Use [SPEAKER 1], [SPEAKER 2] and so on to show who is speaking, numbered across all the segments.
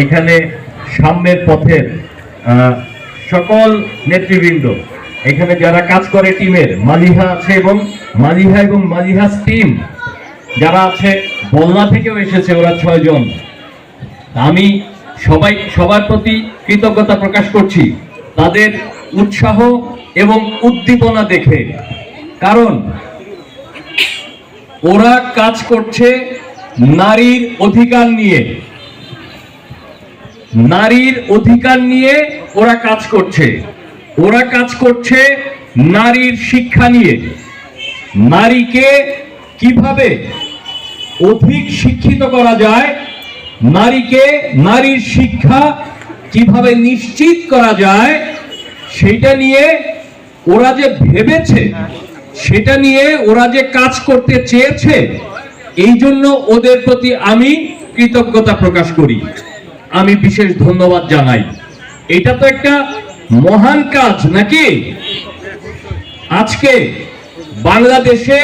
[SPEAKER 1] এখানে সামনের পথের সকল নেতৃবৃন্দ, এখানে যারা কাজ করে টিমের, মালিহা আছে এবং মালিহা এবং মালিহাস টিম, যারা আছে বল্লা থেকেও এসেছে ওরা ছয়জন। আমি সবাই, সবার প্রতি কৃতজ্ঞতা প্রকাশ করছি তাদের উৎসাহ এবং উদ্দীপনা দেখে। কারণ ওরা কাজ করছে নারীর অধিকার নিয়ে। নারীর অধিকার নিয়ে ওরা কাজ করছে। ওরা কাজ করছে নারীর শিক্ষা নিয়ে। নারীকে কীভাবে অধিক শিক্ষিত করা যায়, নারীকে নারীর শিক্ষা কীভাবে নিশ্চিত করা যায় সেটা নিয়ে ওরা যে ভেবেছে, সেটা নিয়ে ওরা যে কাজ করতে চেয়েছে, এই জন্য ওদের প্রতি আমি কৃতজ্ঞতা প্রকাশ করি। আমি বিশেষ ধন্যবাদ জানাই। এটা তো একটা মহান কাজ, নাকি? আজকে বাংলাদেশে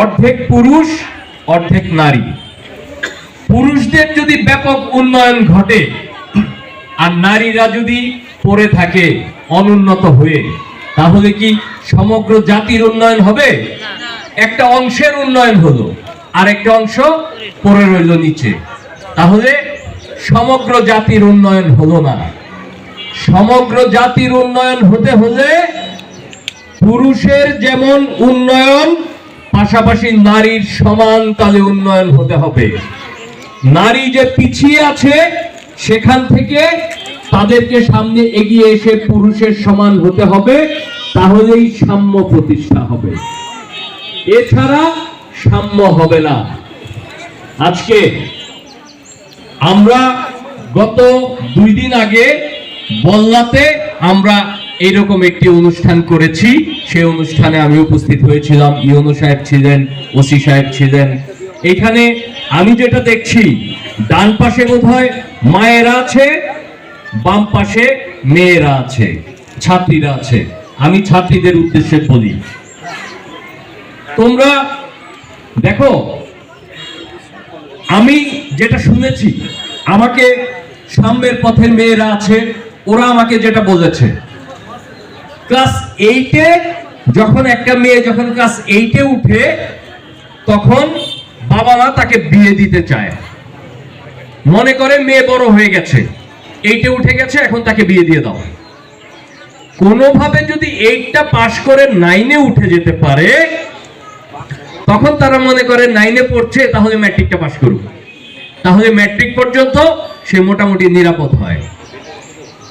[SPEAKER 1] অর্ধেক পুরুষ, অর্ধেক নারী। পুরুষদের যদি ব্যাপক উন্নয়ন ঘটে, আর নারীরা যদি পড়ে থাকে অনুন্নত হয়ে, তাহলে কি সমগ্র জাতির উন্নয়ন হবে? একটা অংশের উন্নয়ন হলো আর একটা অংশ পড়ে রইল নিচে। তাহলে সমগ্র জাতির উন্নয়ন হলো না। সমগ্র জাতির উন্নয়ন হতে হলে পুরুষের যেমন উন্নয়ন, পাশাপাশি নারীর সমান তালে উন্নয়ন হতে হবে। নারী যে পিছিয়ে আছে, সেখান থেকে তাদেরকে সামনে এগিয়ে এসে পুরুষের সমান হতে হবে, তাহলেই সাম্য প্রতিষ্ঠা হবে। এছাড়া সাম্য হবে না। আজকে আমরা গত দুই দিন আগে বল্লাতে আমরা এরকম একটি অনুষ্ঠান করেছি। সেই অনুষ্ঠানে আমি উপস্থিত হয়েছিলাম। ইউনো সাহেব ছিলেন, ওসি সাহেব ছিলেন। এখানে আমি যেটা দেখছি, ডান পাশে বোধহয় মায়েরা আছে, বাম পাশে মেয়েরা আছে, ছাত্রীরা আছে। আমি ছাত্রীদের উদ্দেশ্যে বলি। তোমরা দেখো, আমি যেটা শুনেছি, আমাকে সামনের পথের মেয়েরা আছে, ওরা আমাকে যেটা বলেছে। ক্লাস এইটে যখন একটা মেয়ে যখন ক্লাস এইটে উঠে, তখন বাবা মা তাকে বিয়ে দিতে চায়। মনে করে মেয়ে বড় হয়ে গেছে। এইটে উঠে গেছে, এখন তাকে বিয়ে দিয়ে দাও। কোনোভাবে যদি এইটটা পাশ করে নাইনে উঠে যেতে পারে, তখন তারা মনে করে নাইনে পড়ছে, তাহলে ম্যাট্রিকটা পাশ করুক। তাহলে ম্যাট্রিক পর্যন্ত সে মোটামুটি নিরাপদ হয়।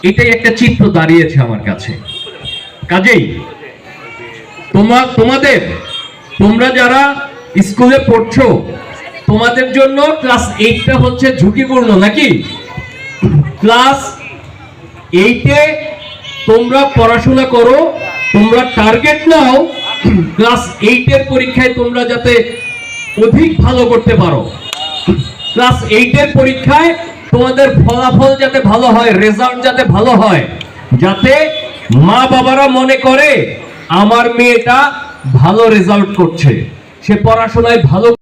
[SPEAKER 1] এটাই একটা চিত্র দাঁড়িয়েছে আমার কাছে। কাজেই তোমার তোমাদের, তোমরা যারা স্কুলে পড়ছো, তোমাদের জন্য ক্লাস এইটটা হচ্ছে ঝুঁকিপূর্ণ, নাকি? ক্লাস এইটে তোমরা পড়াশোনা করো, তোমরা টার্গেট নাও ক্লাস এইটের পরীক্ষায় তোমরা যাতে অধিক ভালো করতে পারো। ক্লাস এইটের পরীক্ষায় তোমাদের ফলাফল যাতে ভালো হয় রেজাল্ট যাতে ভালো হয়, যাতে মা বাবারা মনে করে আমার মেয়েটা ভালো রেজাল্ট করছে। সে পড়াশোনায় ভালো